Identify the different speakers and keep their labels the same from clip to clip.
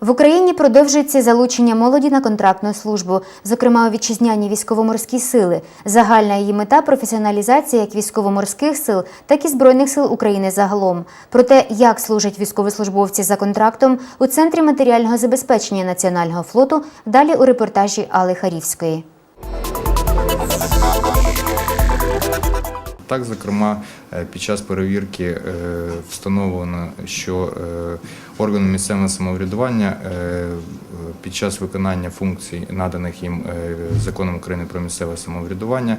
Speaker 1: В Україні продовжується залучення молоді на контрактну службу, зокрема у вітчизняні військово-морські сили. Загальна її мета професіоналізація як військово-морських сил, так і збройних сил України загалом. Про те, як служать військовослужбовці за контрактом у центрі матеріального забезпечення національного флоту, далі у репортажі Али Харівської.
Speaker 2: Так, зокрема, е, під час перевірки е, встановлено, що е, органи місцевого самоврядування під час виконання функцій, наданих їм законом України про місцеве самоврядування,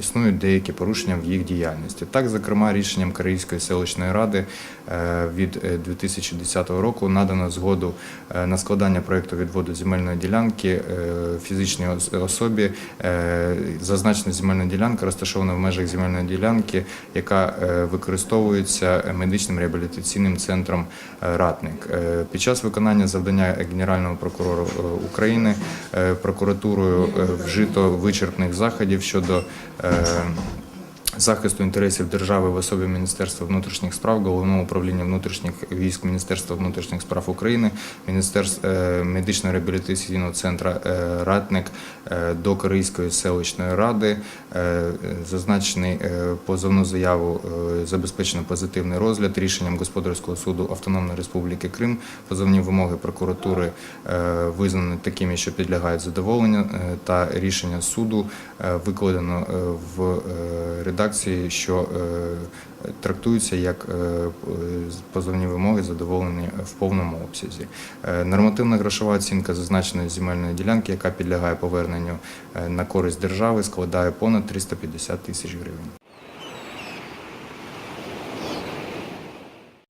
Speaker 2: існують деякі порушення в їх діяльності. Так, зокрема, рішенням Київської селищної ради від е, 2010 року надано згоду на складання проєкту відводу земельної ділянки фізичній особі. Е, Зазначена земельна ділянка розташована в межах земельної ділянки, яка е, використовується медичним реабілітаційним центром е, Ратник. Е, Під час виконання завдання Генерального прокурора е, України е, прокуратурою е, вжито вичерпних заходів щодо е, захисту інтересів держави в особі Міністерства внутрішніх справ, Головного управління внутрішніх військ Міністерства внутрішніх справ України, Міністерства е, медично-реабілітаційного центру е, Ратник е, до Корейської селищної ради. Зазначений позовну заяву забезпечено позитивний розгляд рішенням Господарського суду Автономної Республіки Крим. Позовні вимоги прокуратури визнані такими, що підлягають задоволенню, та рішення суду викладено в е, редакції, що е, трактуються як е, позовні вимоги задоволені в повному обсязі. Е, Нормативна грошова оцінка зазначеної земельної ділянки, яка підлягає поверненню на користь держави, складає понад 350 тисяч гривень.